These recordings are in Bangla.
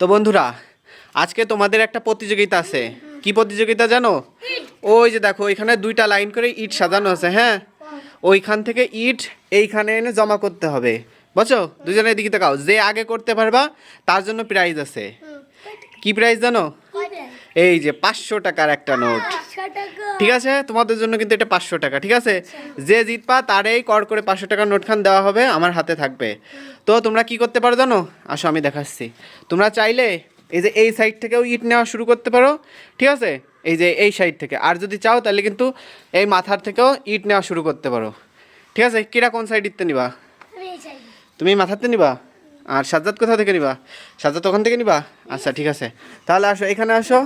তো বন্ধুরা, আজকে তোমাদের একটা প্রতিযোগিতা আছে। কি প্রতিযোগিতা জানো? ওই যে দেখো ওইখানে দুইটা লাইন করে ইট সাজানো আছে হ্যাঁ? ওইখান থেকে ইট এইখানে এনে জমা করতে হবে। বুঝছ? দুজনে এদিকে তাকাও। যে আগে করতে পারবা, তার জন্য প্রাইজ আছে। কি প্রাইজ জানো? এই যে পাঁচশো টাকার একটা নোট। ঠিক আছে? তোমাদের জন্য কিন্তু এটা পাঁচশো টাকা ঠিক আছে? যে জিতপা তারেই কর করে পাঁচশো টাকার নোট খান দেওয়া হবে আমার হাতে থাকবে। তো তোমরা কি করতে পারো জানো? আসো আমি দেখাচ্ছি। তোমরা চাইলে এই যে এই সাইড থেকেও ইট নেওয়া শুরু করতে পারো ঠিক আছে? এই যে এই সাইড থেকে। আর যদি চাও তাহলে কিন্তু এই মাথার থেকেও ইট নেওয়া শুরু করতে পারো। ঠিক আছে? কিরা কোন সাইড ইটতে নিবা? তুমি মাথাতে নিবা? আর সাজ্জাদ কোথা থেকে নিবা? সাজ্জাদ ওখান থেকে নিবা? আচ্ছা ঠিক আছে। তাহলে আসো এখানে আসো।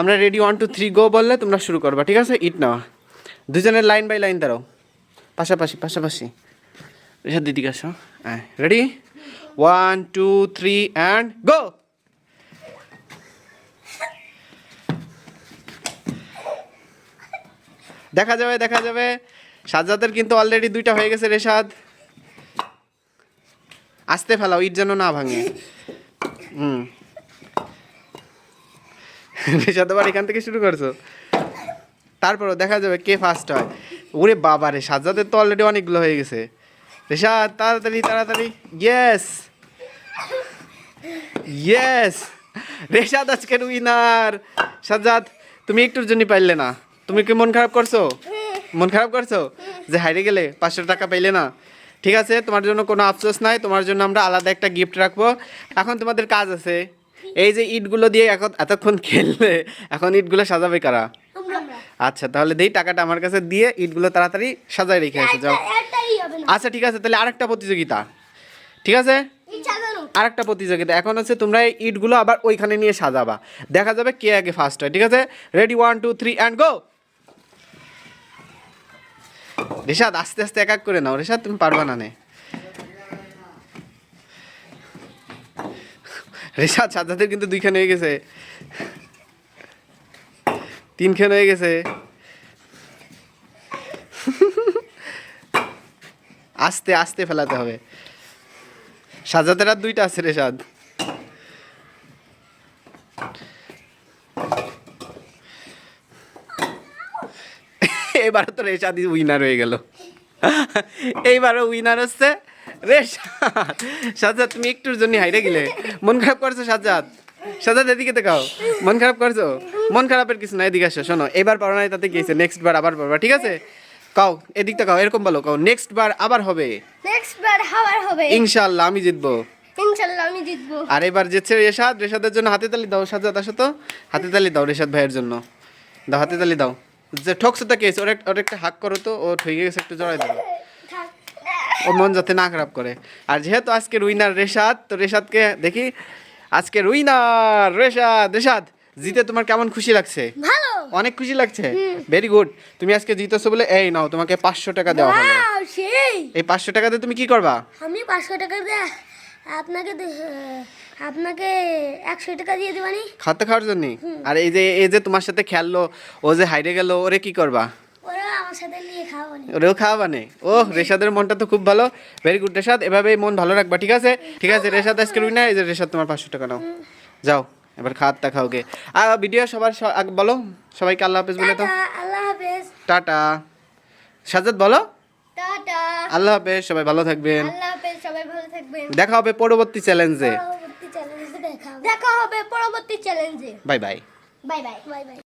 আমরা ready one two three go বললে তোমরা শুরু করবা, ঠিক আছে? ইট নেওয়া দুজনের লাইন বাই লাইন দাঁড়াও। পাশাপাশি পাশাপাশি। রেশাদ দিদি আসো। হ্যাঁ ready one two three and go দেখা যাবে দেখা যাবে। সাজ্জাদের কিন্তু অলরেডি দুইটা হয়ে গেছে রেশাদ। আসতে ফেলাও, ইট যেন না ভাঙে। হুম। রেশাদ আবার এখান থেকে শুরু করছ। তারপরও দেখা যাবে কে ফার্স্ট হয়। ওরে বাবা রে, সাজ্জাদের তো অলরেডি অনেকগুলো হয়ে গেছে। রেশাদ, তাড়াতাড়ি তাড়াতাড়ি। ইয়েস ইয়েস রেশাদ আজকের উইনার সাজ্জাদ, তুমি একটুর জন্য পাইলে না। তুমি কি মন খারাপ করছ? মন খারাপ করছ? যে হারিয়ে গেলে পাঁচশো টাকা পাইলে না। ঠিক আছে, তোমার জন্য কোনো আফসোস নাই। তোমার জন্য আমরা আলাদা একটা গিফট রাখব। এখন তোমাদের কাজ আছে। এই যে ইটগুলো দিয়ে এখন এতক্ষণ খেললে এখন ইটগুলো সাজাবে কারা? আচ্ছা তাহলে দেই টাকাটা আমার কাছে দিয়ে ইটগুলো তাড়াতাড়ি সাজায় রেখে আসো যাও। আচ্ছা ঠিক আছে তাহলে আরেকটা প্রতিযোগিতা। ঠিক আছে? আরেকটা প্রতিযোগিতা। এখন হচ্ছে তোমরা এই ইটগুলো আবার ওইখানে নিয়ে সাজাবা। দেখা যাবে কে আগে ফার্স্ট হয় ঠিক আছে? Ready one two three and go Reshad আস্তে আস্তে এক এক করে নাও। রেশাদ তুমি পারবা না নে। রেশাদ সাজাদের কিন্তু দুইখানে হয়ে গেছে। তিনখানে হয়ে গেছে। আস্তে আস্তে ফেলাতে হবে। সাজাদের আর দুইটা আছে রে সাদ এবার তো রেশাদি উইনার হয়ে গেল। এইবারও উইনার হচ্ছে। রেশাদ সাজাদ তুমি একটুর জন্য হাইরে গেলে। মন খারাপ করছ সাজাদ সাজাদ এদিকে দেখাও। মন খারাপ করছ? মন খারাপের কিছু না এদিকে আসো শোনো। এবার পারো নাই তাতে গিয়েছে। নেক্সট বার আবার পারবা ঠিক আছে? কাও এদিকটা কাও এরকম বলো কাও। নেক্সট বার আবার হবে। নেক্সট বার হাওয়ার হবে। ইনশাল্লাহ আমি জিতবো। ইনশাআল্লাহ আমি জিতবো। আর এবার যেছে রেশাদ রেশাদের জন্য হাতে তালি দাও সাজাদ আসো তো। হাতে তালি দাও রেশাদ ভাইয়ের জন্য। দাও হাতে তালি দাও। যে ঠকছে তো কেস ওর এক- ওর একটা হাক করো তো ও ঠকে গেছে একটু জড়াই দাও মন যাতে না খারাপ করে। আর যেহেতু আজকে উইনার রেশাদ তো রেশাদকে দেখি আজকে উইনার রেশাদ রেশাদ জিতে তোমার কেমন খুশি লাগছে? ভালো। অনেক খুশি লাগছে? ভেরি গুড তুমি আজকে জিতেছো বলে এই নাও তোমাকে পাঁচশো টাকা দেওয়া হলো। সেই। এই পাঁচশো টাকাতে তুমি কি করবা? আমি পাঁচশো টাকা দিয়ে আপনাকে আপনাকে একশো টাকা দিয়ে দেবানি খাতে খাওয়ার জন্য? আর এই যে এই যে তোমার সাথে খেললো ও যে হাইরে গেল ওরে কি করবা? ওরা আমার সাথে ওরেও খাওয়া খাওয়াবানে ও রেশাদের মনটা তো খুব ভালো। Very good Reshad. এভাবেই মন ভালো রাখবা ঠিক আছে? ঠিক আছে রেশাদ আজকে উইনার এই যে রেশাদ তোমার পাঁচশো টাকা নাও। যাও এবার খাওয়ারটা খাওকে আর ভিডিও সবার বলো সবাইকে আল্লাহ হাফেজ বলে তো টাটা আল্লাহ হাফেজ। টাটা। সাজাদ বলো। আল্লাহ হাফেজ সবাই ভালো থাকবেন। দেখা হবে পরবর্তী চ্যালেঞ্জে। দেখা হবে পরবর্তী চ্যালেঞ্জে। Bye bye. Bye bye. Bye bye.